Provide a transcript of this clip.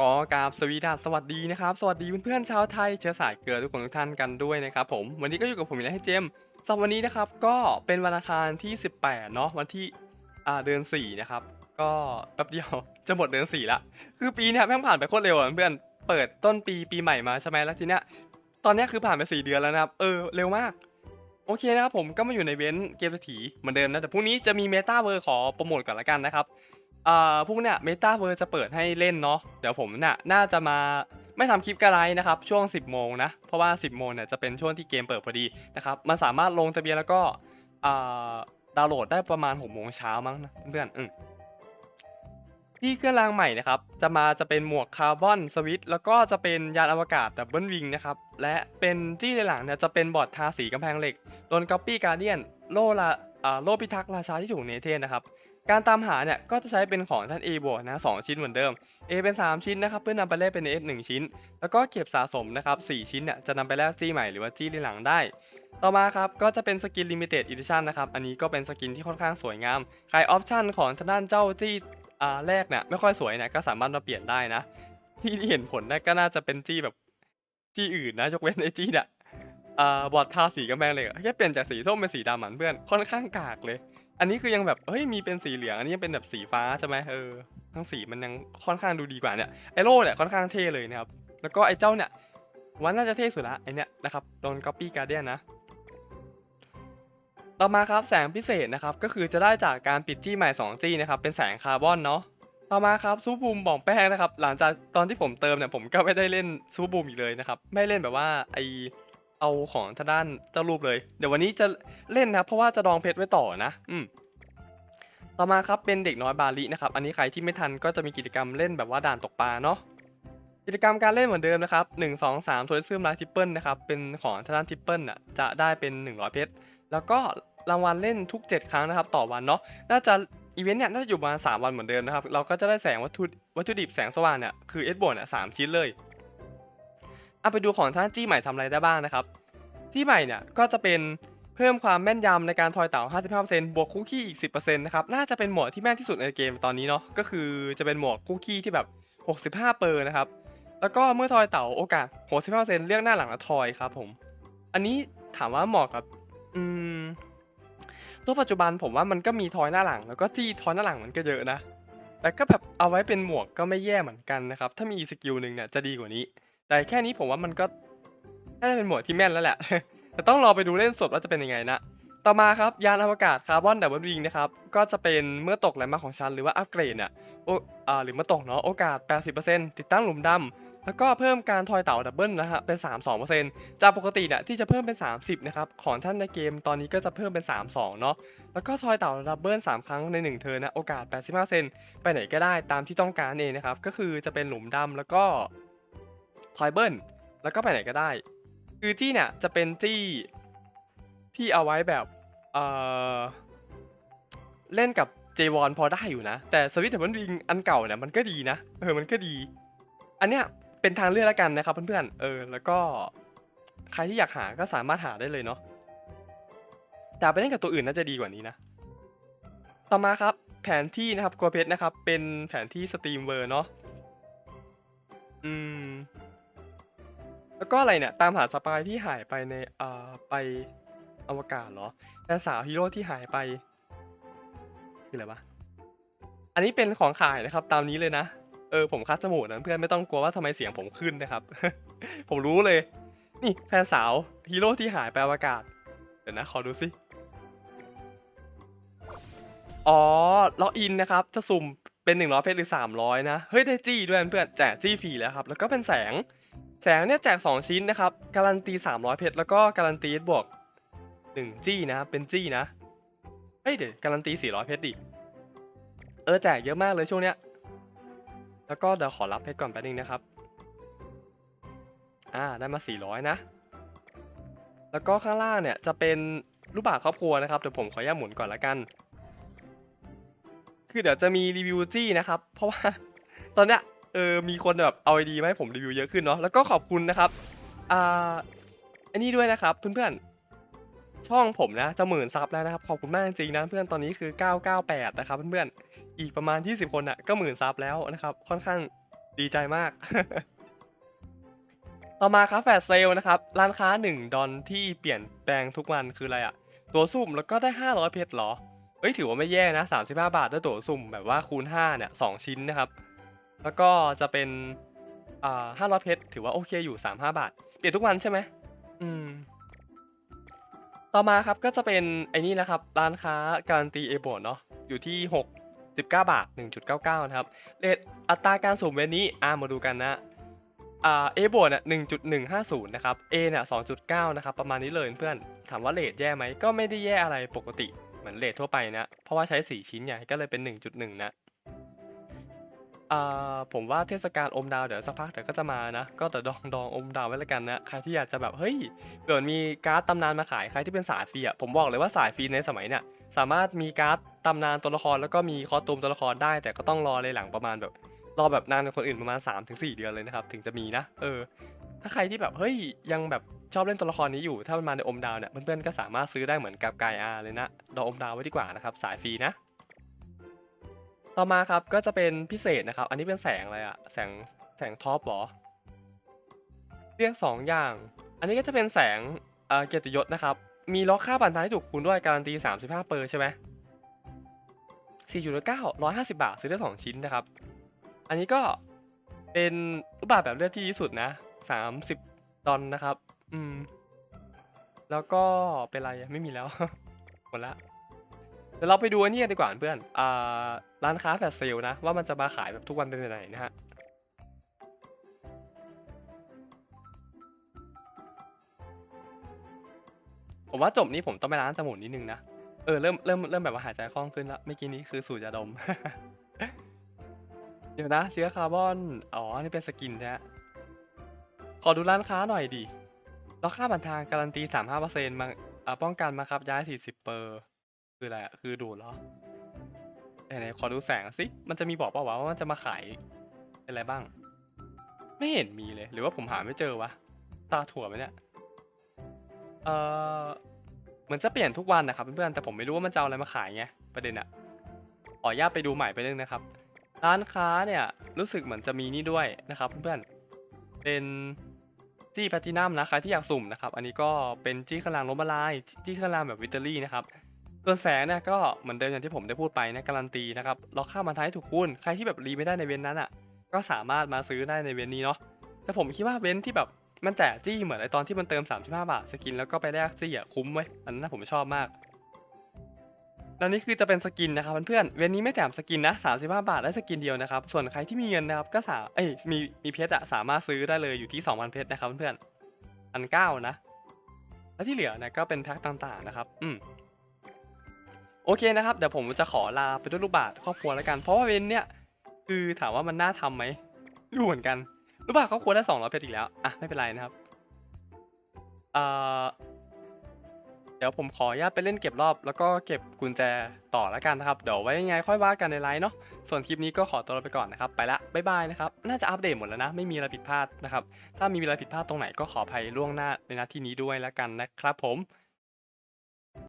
ก็กราบสวีดัสสวัสดีนะครับ สวัสดีเพื่อนๆชาวไทยเชื้อสายเกลือทุกคนทุกท่านกันด้วยนะครับผมวันนี้ก็อยู่กับผมอีกแล้วให้เจมส์สำหรับวันนี้นะครับก็เป็นวันอังคารที่ 18 เนาะวันที่อ่าเดือน4นะครับก็แป๊บเดียวจะหมดเดือน4ละคือปีเนี้ยแม่งผ่านไปโคตรเร็วเพื่อนเปิดต้นปีปีใหม่มาใช่ไหมแล้วทีเนี้ยตอนเนี้ยคือผ่านไป 4 เดือนแล้วนะครับเออเร็วมากโอเคนะครับผมก็มาอยู่ในเว้นเกมเศรษฐีเหมือนเดิมนะแต่พรุ่งนี้จะมีเมตาเวอร์ขอโปรโมทก่อนละกันนะครับ เอ่าพวกเนี้ยเมตาเวิร์จะเปิดให้เล่นเนาะเดี๋ยวผมน่ะน่าจะมาไม่ทำคลิปกระไรนะครับ ช่วง 10 โมงนะ เพราะว่า 10 โมงเนี่ยจะเป็นช่วงที่เกมเปิดพอดีนะครับมันสามารถลงทะเบียนแล้วก็อ่าดาวน์โหลดได้ประมาณ6โมงเช้ามั้งนะเพื่อนๆอืมที่เครื่องรางใหม่นะครับ จะมาจะเป็นหมวกคาร์บอนสวิตแล้วก็จะเป็นยานอวกาศดับเบิลวิงนะครับและเป็นจี้ในหลังเนี่ยจะเป็นบอร์ดทาสีกำแพงเหล็กโดนก๊อปปี้การเดียนโลละอ่าโลพิทักษ์ราชาที่ถูกเนเธนนะครับ การตามหาเนี่ยก็จะใช้เป็นของท่าน A บวกนะสองชิ้นเหมือนเดิม A เป็น 3 ชิ้นนะครับเพื่อนำไปแลกเป็น S 1ชิ้น แล้วก็เก็บสะสมนะครับ4ชิ้นเนี่ยจะนำไปแลกจี้ใหม่หรือว่าจี้ในหลังได้ ต่อมาครับก็จะเป็นสกิน Limited Edition นนะครับอันนี้ก็เป็นสกินที่ค่อนข้างสวยงามใครออปชั่นของทางด้านเจ้าจี้อ่าแรกเนี่ยไม่ค่อยสวยเนี่ยก็สามารถมาเปลี่ยนได้นะ ที่เห็นผลนะก็น่าจะเป็นจี้แบบจี้อื่นนะยกเว้นไอจี้เนี่ยอ่าบอดทาสีกำแพงเลยอะแค่เปลี่ยนจากสีส้มเป็นสีดำเหมือนเพื่อนค่อนข้างกากเลย อันนี้คือยังแบบเฮ้ยมีเป็นสีเหลืองอันนี้ยังเป็นแบบสีฟ้าใช่ไหมเออทั้งสีมันยังค่อนข้างดูดีกว่าเนี่ยไอโร่เนี่ยค่อนข้างเท่เลยนะครับแล้วก็ไอเจ้าเนี่ยวันน่าจะเท่สุดละไอเนี่ยนะครับโดน copy guardian นะต่อมาครับแสงพิเศษนะครับก็คือจะได้จากการปิดจี้ใหม่2จี้นะครับเป็นแสงคาร์บอนเนาะต่อมาครับซูบูมบ่องแป้งนะครับหลังจากตอนที่ผมเติมเนี่ยผมก็ไม่ได้เล่นซูบูมอีกเลยนะครับไม่เล่นแบบว่าไอ เอาของทางด้านเจ้ารูปเลย เดี๋ยววันนี้จะเล่นนะเพราะว่าจะดองเพชรไว้ต่อนะ อืมต่อมาครับเป็นเด็กน้อยบาลีนะครับ อันนี้ใครที่ไม่ทันก็จะมีกิจกรรมเล่นแบบว่าด่านตกปลาเนาะ กิจกรรมการเล่นเหมือนเดิมนะครับ1 2 3โทรซึมไลท์ทิปเปิลนะครับ เป็นของทางด้านทิปเปิลอะจะได้เป็น 100 เพชร แล้วก็รางวัลเล่นทุก 7 ครั้งนะครับ ต่อวันเนาะ น่าจะอีเวนต์เนี่ยน่าจะอยู่ประมาณ3วันเหมือนเดิมนะครับ เราก็จะได้แสงวัตถุวัตถุดิบแสงสว่างเนี่ยคือเอสบวเนี่ยสามชิ้นเลย เอาไปดูของท่านจี้ใหม่ทำอะไรได้บ้างนะครับ จี้ใหม่เนี่ยก็จะเป็นเพิ่มความแม่นยำในการทอยเต่า 55%บวกคุกกี้อีก 10%นะครับน่าจะเป็นหมวดที่แม่นที่สุดในเกมตอนนี้เนาะก็คือจะเป็นหมวกคุกกี้ที่แบบ 65 เปอร์นะครับแล้วก็เมื่อทอยเต่าโอกาส 65%เลือกหน้าหลังและทอยครับผม อันนี้ถามว่าเหมาะกับอืมตัวปัจจุบันผมว่ามันก็มีทอยหน้าหลัง แล้วก็จี้ทอยหน้าหลังมันก็เยอะนะแต่ก็แบบเอาไว้เป็นหมวกก็ไม่แย่เหมือนกันนะครับถ้ามีสกิลหนึ่งเนี่ยจะดีกว่านี้ แต่แค่นี้ผมว่ามันก็น่าจะเป็นหมวกที่แม่นแล้วแหละ แต่ต้องรอไปดูเล่นสดว่าจะเป็นยังไงนะ ต่อมาครับยานอวกาศคาร์บอนดับเบิลวิงนะครับ ก็จะเป็นเมื่อตกแรงมาของชั้นหรือว่าอัปเกรดเนี่ยโออ่าหรือเมื่อตกเนาะโอกาส 80%ติดตั้งหลุมดำแล้วก็เพิ่มการทอยเต่าดับเบิลนะฮะเป็น 32%จากปกติเนี่ยที่จะเพิ่มเป็น 30 นะครับ ของท่านในเกมตอนนี้ก็จะเพิ่มเป็น 32 เนาะ แล้วก็ทอยเต่าดับเบิล3ครั้งใน 1 เทิร์นนะโอกาส 85%ไปไหนก็ได้ตามที่ต้องการเองนะครับ ก็คือจะเป็นหลุมดำแล้วก็ ทอยเบิลแล้วก็ไปไหนก็ได้ คือจี้เนี่ยจะเป็นจี้ที่เอาไว้แบบเออเล่นกับเจวอนพอได้อยู่นะ แต่สวิตเทอร์มันวิงอันเก่าเนี่ยมันก็ดีนะเออมันก็ดี อันเนี้ยเป็นทางเลือกแล้วกันนะครับเพื่อนๆเออแล้วก็ใครที่อยากหาก็สามารถหาได้เลยเนาะแต่ไปเล่นกับตัวอื่นน่าจะดีกว่านี้นะ ต่อมาครับแผนที่นะครับกัวเพชรนะครับ เป็นแผนที่สตรีมเวอร์เนาะอืม ก็อะไรเนี่ย ตามหาสปายที่หายไปในอ่าไปอวกาศเหรอแฟนสาวฮีโร่ที่หายไป คืออะไรวะ อันนี้เป็นของขายนะครับ ตามนี้เลยนะ เออผมคัดจมูกนะเพื่อนไม่ต้องกลัวว่าทำไมเสียงผมขึ้นนะครับ ผมรู้เลย นี่แฟนสาวฮีโร่ที่หายไปอวกาศ เดี๋ยวนะ ขอดูสิ อ๋อ ล็อกอินนะครับ จะสุ่มเป็น100เพชรหรือ 300 นะ เฮ้ยได้จี้ด้วยเพื่อนแจกจี้ฟรีแล้วครับ แล้วก็เป็นแสง แสงเนี่ยแจก 2 ชิ้นนะครับ การันตี 300 เพชรแล้วก็การันตีบวก 1 จี้นะเป็นจี้นะ เฮ้ยเดี๋ยวการันตี 400 เพชรดิ เออแจกเยอะมากเลยช่วงเนี้ย แล้วก็เดี๋ยวขอรับเพชรก่อนแป๊บนึงนะครับ อ่าได้มา 400 นะ แล้วก็ข้างล่างเนี่ยจะเป็นรูปบาศครอบครัวนะครับเดี๋ยวผมขออนุญาตหมุนก่อนละกัน คือเดี๋ยวจะมีรีวิวจี้นะครับ เพราะว่าตอนเนี้ย เออมีคนแบบเอาไอดีมาให้ผมรีวิวเยอะขึ้นเนาะแล้วก็ขอบคุณนะครับอ่าอันนี้ด้วยนะครับเพื่อนๆช่องผมนะจะหมื่นซับแล้วนะครับขอบคุณมากจริงๆนะเพื่อนตอนนี้คือ 998 นะครับเพื่อนๆอีกประมาณ 20 คนอะก็หมื่นซับแล้วนะครับค่อนข้างดีใจมาก ต่อมาครับแฟลชเซลนะครับร้านค้า 1 ดอนที่เปลี่ยนแปลงทุกวันคืออะไรอะตัวสุ่มแล้วก็ได้ 500 เพชรเหรอเอ้ยถือว่าไม่แย่นะ 35 บาทได้ตัวสุ่มแบบว่าคูณ5เนี่ย2ชิ้นนะครับ แล้วก็จะเป็นอ่า500เพชรถือว่าโอเคอยู่35บาท เปลี่ยนทุกวันใช่ไหมอืม ต่อมาครับก็จะเป็นไอ้นี่นะครับ ร้านค้าการันตีเอโบเนาะอยู่ที่ 6 19 บาท 1.99 นะครับเรทอัตราการสุ่มเวนนี้อ่ามาดูกันนะอ่า A บวกเนี่ย1.150 นะครับ A เนี่ย2.9 นะครับ ประมาณนี้เลยเพื่อน ถามว่าเลทแย่ไหม ก็ไม่ได้แย่อะไรปกติ เหมือนเลททั่วไปนะ เพราะว่าใช้ 4 ชิ้นใหญ่ก็เลยเป็น 1.1 นะ อ่าผมว่าเทศกาลอมดาวเดี๋ยวสักพักเดี๋ยวก็จะมานะ ก็แต่ดองดองอมดาวไว้ล้วกันนะใครที่อยากจะแบบเฮ้ยเกิดมีการ์ดตำนานมาขายใครที่เป็นสายฟรีอะผมบอกเลยว่าสายฟรีในสมัยเนี่ยสามารถมีการ์ดตำนานตัวละครแล้วก็มีคอสตูมตัวละครได้ แต่ก็ต้องรอเลยหลังประมาณแบบรอแบบนานกว่าคนอื่นประมาณ 3-4 เดือนเลยนะครับถึงจะมีนะเออ ถ้าใครที่แบบเฮ้ยยังแบบชอบเล่นตัวละครนี้อยู่ถ้ามันมาในอมดาวเนี่ยเพื่อนๆก็สามารถซื้อได้เหมือนกับกายอาเลยนะดอกอมดาวไว้ดีกว่านะครับสายฟรีนะ ต่อมาครับก็จะเป็นพิเศษนะครับ อันนี้เป็นแสงอะไรอะแสงแสงท็อปเหรอ เรียกสองอย่าง อันนี้ก็จะเป็นแสงเอ่อเกียรติยศนะครับ มีล็อกค่าบันทายที่ถูกคูณด้วยการันตี 35 เปอร์ใช่ไหม4.9 150 บาท ซื้อได้ 2 ชิ้นนะครับ อันนี้ก็เป็นรูปแบบแบบเลือกที่ดีสุดนะ 30 ดอลนะครับ อืม แล้วก็เป็นไรไม่มีแล้ว หมดละ ดี๋ยวเราไปดูอันนี้กันดีกว่าเพื่อนอ่าร้านค้าแฟลชเซลนะ ว่ามันจะมาขายแบบทุกวันเป็นแบบไหนนะฮะผมว่าจบนี้ผมต้องไปร้านจมูกนิดนึงนะ เออเริ่มเริ่มเริ่มแบบว่าหายใจคล่องขึ้นละเมื่อกี้นี้คือสูดยาดม เดี๋ยวนะ เชื้อคาร์บอน อ๋อ นี่เป็นสกินนะขอดูร้านค้าหน่อยดิราคาบันทางการันตี 35%มาอ่าป้องกันมาครับย้าย 40 เปอร์ คืออะไรอะคือดูดเหรอไหนๆขอดูแสงสิ มันจะมีบอกเปล่าวะว่ามันจะมาขายอะไรบ้าง ไม่เห็นมีเลย หรือว่าผมหาไม่เจอวะ ตาถั่วไหมเนี่ย เออเหมือนจะเปลี่ยนทุกวันนะครับเพื่อนๆ แต่ผมไม่รู้ว่ามันจะเอาอะไรมาขายไง ประเด็นอะขออนุญาตไปดูใหม่ไปเรื่องนะครับ ร้านค้าเนี่ย รู้สึกเหมือนจะมีนี่ด้วยนะครับเพื่อนๆ เป็นจี้แพลตินัมนะใครที่อยากสุ่มนะครับ อันนี้ก็เป็นจี้ขลางล้มละลายจี้ขลางแบบวิตเตอรี่นะครับ ส่วนแสงเนี่ยก็เหมือนเดิมอย่างที่ผมได้พูดไปนะการันตีนะครับล็อกค่ามันท้ายถูกคูณใครที่แบบรีไม่ได้ในเว้นนั้นอะ ก็สามารถมาซื้อได้ในเว้นนี้เนาะแต่ผมคิดว่าเว้นที่แบบมันแจกจี้เหมือนไอตอนที่มันเติม 35 บาทสกินแล้วก็ไปแลกจี้อะคุ้มเว้ยอันนั้นผมชอบมากแล้วนี่คือจะเป็นสกินนะครับเพื่อนๆเว้นนี้ไม่แถมสกินนะ 35 บาทได้สกินเดียวนะครับ ส่วนใครที่มีเงินนะครับก็สาเอ้ยมีมีเพชรอะสามารถซื้อได้เลยอยู่ที่ 2,000 เพชรนะครับเพื่อนๆพันเก้านะ แล้วที่เหลือเนะก็เป็นแพ็คต่างๆนะครับ อืม โอเคนะครับเดี๋ยวผมจะขอลาไปด้วยรูปบาทครอบครัวแล้วกัน เพราะว่าเวนเนี่ยคือถามว่ามันน่าทำไหมรู้เหมือนกันรูปบาทครอบครัวได้200เพชรอีกแล้วอะไม่เป็นไรนะครับเอ่อเดี๋ยวผมขออนุญาตไปเล่นเก็บรอบ แล้วก็เก็บกุญแจต่อแล้วกันนะครับ เดี๋ยวไว้ยังไงค่อยว่ากันในไลน์เนาะส่วนคลิปนี้ก็ขอตัวลาไปก่อนนะครับ ไปละบ๊ายบายนะครับ น่าจะอัปเดตหมดแล้วนะ ไม่มีอะไรผิดพลาดนะครับ ถ้ามีอะไรผิดพลาดตรงไหนก็ขออภัยล่วงหน้าในนาทีนี้ด้วยแล้วกันนะครับผม